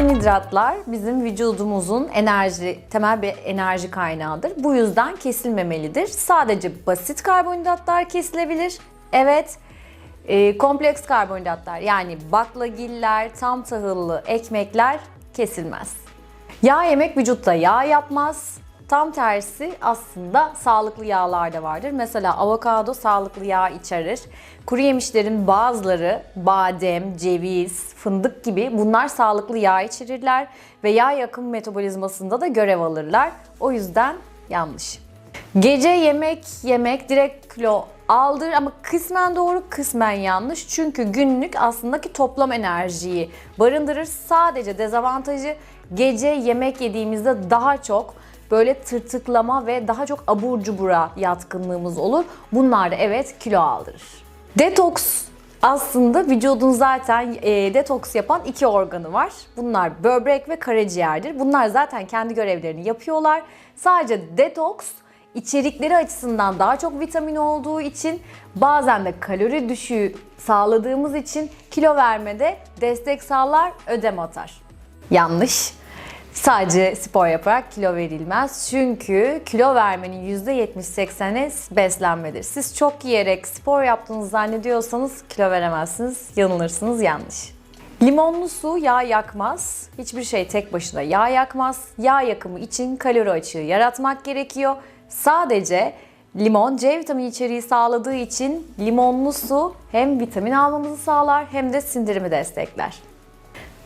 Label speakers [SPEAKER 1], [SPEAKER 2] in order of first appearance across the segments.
[SPEAKER 1] Karbonhidratlar bizim vücudumuzun enerji, temel bir enerji kaynağıdır. Bu yüzden kesilmemelidir. Sadece basit karbonhidratlar kesilebilir. Evet, e, kompleks karbonhidratlar yani baklagiller, tam tahıllı ekmekler kesilmez. Yağ yemek vücutta yağ yapmaz. Tam tersi aslında sağlıklı yağlar da vardır. Mesela avokado sağlıklı yağ içerir. Kuru yemişlerin bazıları badem, ceviz, fındık gibi bunlar sağlıklı yağ içerirler ve yağ yakım metabolizmasında da görev alırlar. O yüzden yanlış. Gece yemek yemek direkt kilo aldır ama kısmen doğru kısmen yanlış. Çünkü günlük aslında ki toplam enerjiyi barındırır. Sadece dezavantajı gece yemek yediğimizde daha çok böyle tırtıklama ve daha çok abur cubura yatkınlığımız olur. Bunlar da evet kilo aldırır. Detoks aslında vücudun zaten e, detoks yapan iki organı var. Bunlar böbrek ve karaciğerdir. Bunlar zaten kendi görevlerini yapıyorlar. Sadece detoks içerikleri açısından daha çok vitamin olduğu için bazen de kalori düşüğü sağladığımız için kilo vermede destek sağlar, ödem atar. Yanlış. Sadece spor yaparak kilo verilmez. Çünkü kilo vermenin %70-80'i beslenmedir. Siz çok yiyerek spor yaptığınızı zannediyorsanız kilo veremezsiniz. Yanılırsınız yanlış. Limonlu su yağ yakmaz. Hiçbir şey tek başına yağ yakmaz. Yağ yakımı için kalori açığı yaratmak gerekiyor. Sadece limon C vitamini içeriği sağladığı için limonlu su hem vitamin almamızı sağlar hem de sindirimi destekler.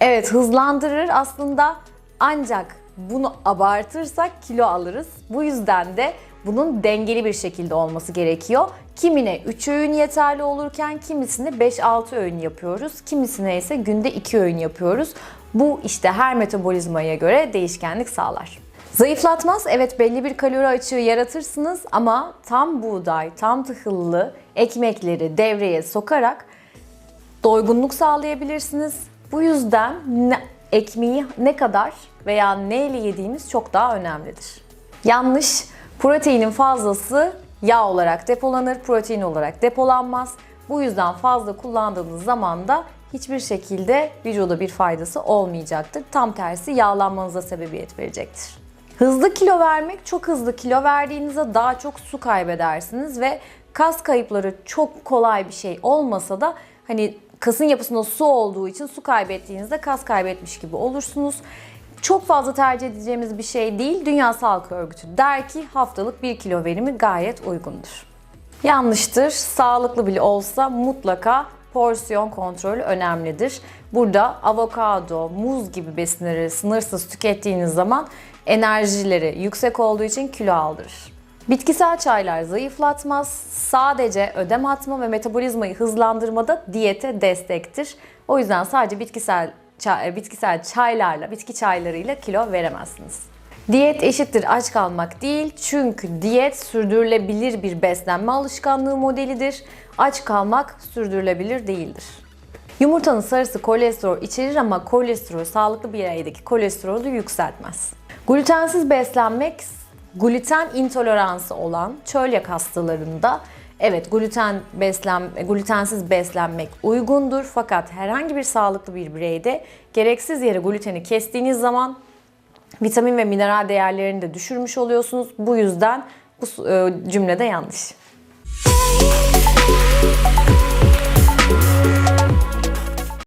[SPEAKER 1] Evet hızlandırır aslında ancak bunu abartırsak kilo alırız. Bu yüzden de bunun dengeli bir şekilde olması gerekiyor. Kimine 3 öğün yeterli olurken kimisine 5-6 öğün yapıyoruz. Kimisine ise günde 2 öğün yapıyoruz. Bu işte her metabolizmaya göre değişkenlik sağlar. Zayıflatmaz. Evet belli bir kalori açığı yaratırsınız ama tam buğday, tam tahıllı ekmekleri devreye sokarak doygunluk sağlayabilirsiniz. Bu yüzden ekmeği ne kadar veya neyle yediğimiz çok daha önemlidir. Yanlış, proteinin fazlası yağ olarak depolanır, protein olarak depolanmaz. Bu yüzden fazla kullandığınız zaman da hiçbir şekilde vücuda bir faydası olmayacaktır. Tam tersi yağlanmanıza sebebiyet verecektir. Hızlı kilo vermek, çok hızlı kilo verdiğinizde daha çok su kaybedersiniz ve kas kayıpları çok kolay bir şey olmasa da hani kasın yapısında su olduğu için su kaybettiğinizde kas kaybetmiş gibi olursunuz. Çok fazla tercih edeceğimiz bir şey değil. Dünya Sağlık Örgütü der ki haftalık 1 kilo verimi gayet uygundur. Yanlıştır. Sağlıklı bile olsa mutlaka porsiyon kontrolü önemlidir. Burada avokado, muz gibi besinleri sınırsız tükettiğiniz zaman enerjileri yüksek olduğu için kilo aldırır. Bitkisel çaylar zayıflatmaz, sadece ödem atma ve metabolizmayı hızlandırmada diyete destektir. O yüzden sadece bitkisel çay, bitkisel çaylarla, bitki çaylarıyla kilo veremezsiniz. Diyet eşittir aç kalmak değil çünkü diyet sürdürülebilir bir beslenme alışkanlığı modelidir. Aç kalmak sürdürülebilir değildir. Yumurtanın sarısı kolesterol içerir ama kolesterol sağlıklı bir bireydeki kolesterolü yükseltmez. Glutensiz beslenmek gluten intoleransı olan çölyak hastalarında evet gluten beslen glutensiz beslenmek uygundur fakat herhangi bir sağlıklı bir bireyde gereksiz yere gluteni kestiğiniz zaman vitamin ve mineral değerlerini de düşürmüş oluyorsunuz. Bu yüzden bu e, cümlede yanlış.